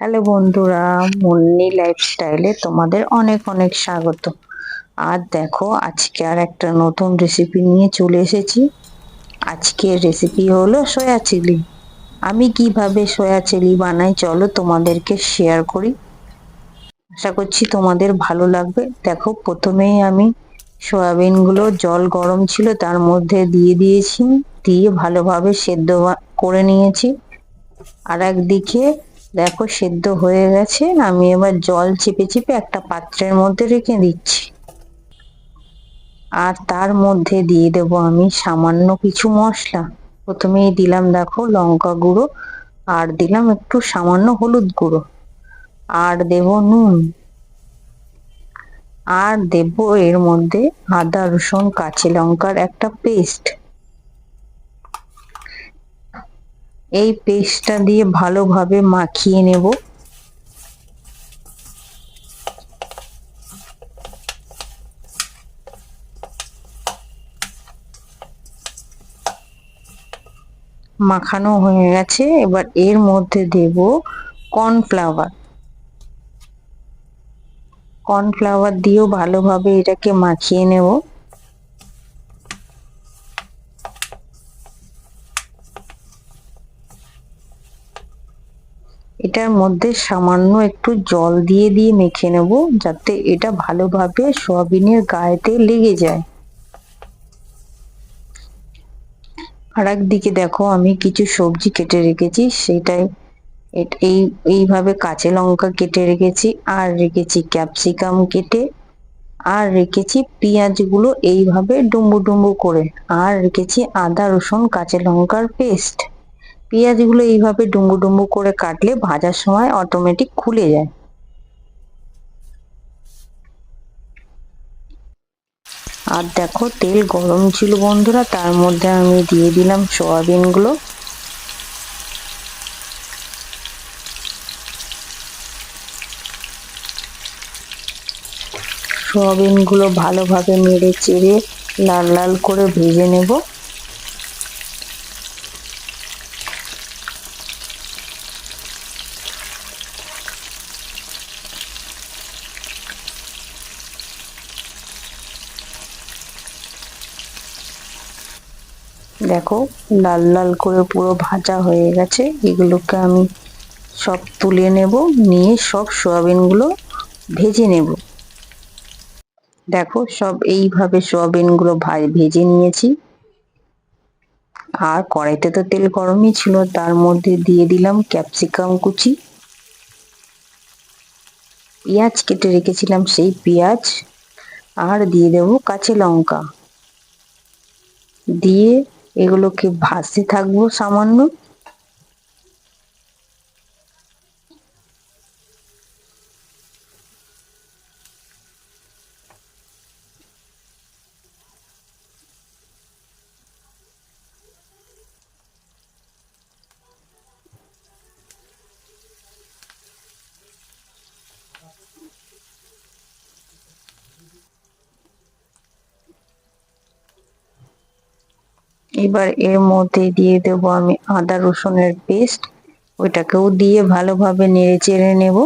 Hello বন্ধুরা, মুন্নি লাইফস্টাইলে তোমাদের অনেক অনেক স্বাগত। আর দেখো, আজকে আর একটা নতুন রেসিপি নিয়ে চলে এসেছি। আজকের রেসিপি হলো সয়া চিলি আমি কীভাবে সয়া চিলি বানাই চলো তোমাদেরকে শেয়ার করি। আশা করছি তোমাদের ভালো লাগবে। দেখো, প্রথমেই আমি সয়াবিনগুলো জল গরম ছিল তার মধ্যে দিয়ে দিয়েছি, দিয়ে ভালোভাবে সেদ্ধ করে নিয়েছি। আর একদিকে দেখো, সেদ্ধ হয়ে গেছে। আমি এবার জল চেপে চেপে একটা পাত্রের মধ্যে রেখে দিচ্ছি। আর তার মধ্যে দিয়ে দেব আমি সামান্য কিছু মশলা। প্রথমেই দিলাম, দেখো, লঙ্কা গুঁড়ো, আর দিলাম একটু সামান্য হলুদ গুঁড়ো। আর দেব নুন। আর দেব এর মধ্যে আদা, রসুন, কাঁচা লঙ্কার একটা পেস্ট। এই পেস্টটা দিয়ে ভালোভাবে মাখিয়ে নেব। মাখানো হয়ে গেছে, এবার এর মধ্যে দেব কর্নফ্লাওয়ার। কর্নফ্লাওয়ার দিয়েও ভালোভাবে এটাকে মাখিয়ে নেব। এটার মধ্যে সামান্য একটু জল দিয়ে দিয়ে মেখে নেব, যাতে এটা ভালোভাবে সোয়াবিনের গায়েতে লেগে যায়। আর একদিকে দেখো, আমি কিছু সবজি কেটে রেখেছি, সেটাই এই, এইভাবে কাঁচা লঙ্কা কেটে রেখেছি, আর রেখেছি ক্যাপসিকাম কেটে, আর রেখেছি পেঁয়াজগুলো এইভাবে ডুম্বু ডুম্বু করে, আর রেখেছি আদা, রসুন, কাঁচা লঙ্কার পেস্ট। পেঁয়াজগুলো এইভাবে ডুম্বু ডুম্বু করে কাটলে ভাজার সময় অটোমেটিক খুলে যায়। আর দেখো তেল গরম ছিল বন্ধুরা, তার মধ্যে আমি দিয়ে দিলাম সয়াবিনগুলো। সয়াবিনগুলো ভালোভাবে নেড়ে চেড়ে লাল লাল করে ভেজে নেব। দেখো, লাল লাল করে পুরো ভাজা হয়ে গেছে। এগুলোকে আমি সব তুলে নেব, নিয়ে সব সোয়াবিনগুলো ভেজে নেব। দেখো, সব এইভাবে সোয়াবিনগুলো ভেজে নিয়েছি। আর কড়াইতে তো তেল গরমই ছিল, তার মধ্যে দিয়ে দিলাম ক্যাপসিকাম কুচি। পেঁয়াজ কেটে রেখেছিলাম, সেই পেঁয়াজ। আর দিয়ে দেব কাঁচা লঙ্কা। দিয়ে এগুলোকে ভাসি থাকব সামান্য। এবার এর মধ্যে দিয়ে দেবো আমি আদা রসুনের পেস্ট ওইটাকেও দিয়ে ভালোভাবে নেড়ে চেড়ে নেব।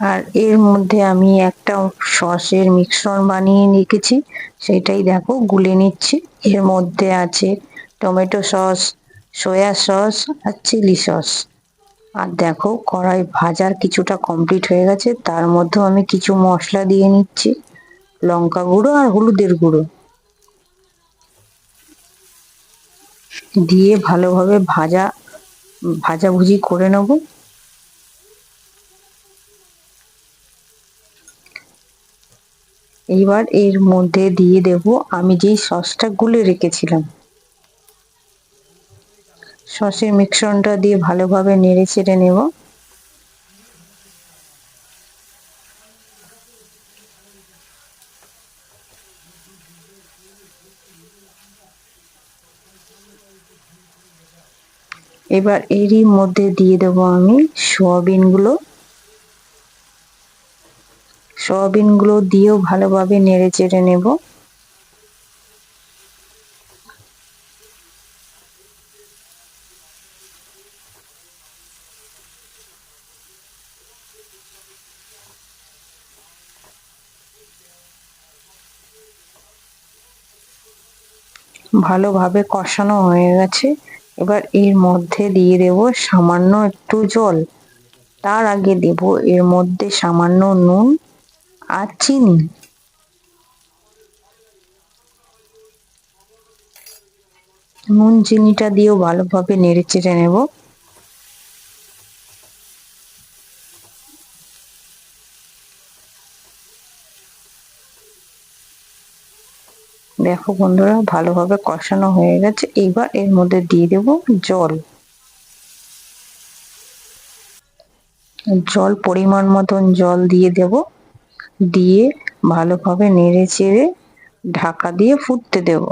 আর এর মধ্যে আমি একটা সসের মিশ্রণ বানিয়ে রেখেছি, সেটাই দেখো গুলে নিচ্ছি। এর মধ্যে আছে টমেটো সস সয়া সস আর চিলি সস আর দেখো, কড়াই ভাজার কিছুটা কমপ্লিট হয়ে গেছে। তার মধ্যেও আমি কিছু মশলা দিয়ে নিচ্ছি। লঙ্কা গুঁড়ো আর হলুদের গুঁড়ো। দিয়ে ভালোভাবে ভাজা, ভাজাভুজি করে নেব। এইবার এর মধ্যে দিয়ে দেব, আমি যেই সসটা গুলে রেখেছিলাম। সসের মিশ্রণটা দিয়ে ভালোভাবে নেড়ে চেড়ে নেব। এবার এরই মধ্যে দিয়ে দেব আমি সোয়াবিনগুলো। সোয়াবিনগুলো দিয়েও ভালোভাবে নেড়ে চেড়ে নেব। ভালোভাবে কষানো হয়ে গেছে। এবার এর মধ্যে দিয়ে দেব সামান্য একটু জল। তার আগে দেব এর মধ্যে সামান্য নুন আর চিনি। নুন, চিনিটা দিয়েও ভালোভাবে নেড়ে চেড়ে নেব। দেখো বন্ধুরা, ভালোভাবে কষানো হয়ে গেছে। এবার এর মধ্যে দিয়ে দেব জল। জল, পরিমাণ মতন জল দিয়ে দেব। দিয়ে ভালোভাবে নেড়ে চেড়ে ঢাকা দিয়ে ফুটতে দেব।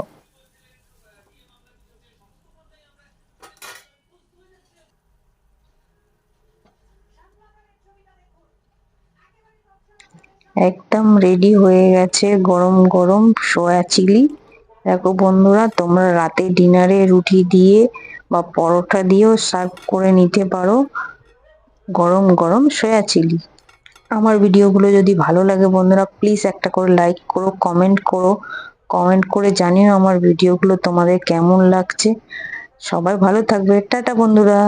একদম রেডি হয়ে গেছে, গরম গরম সোয়া চিলি দেখো বন্ধুরা, তোমরা রাতে ডিনারে রুটি দিয়ে বা পরোটা দিয়েও সার্ভ করে নিতে পারো। গরম গরম সয়া চিলি আমার ভিডিওগুলো যদি ভালো লাগে বন্ধুরা প্লিজ একটা করে লাইক করো কমেন্ট করো। কমেন্ট করে জানিও আমার ভিডিওগুলো তোমাদের কেমন লাগছে। সবাই ভালো থাকবে। টাটা বন্ধুরা।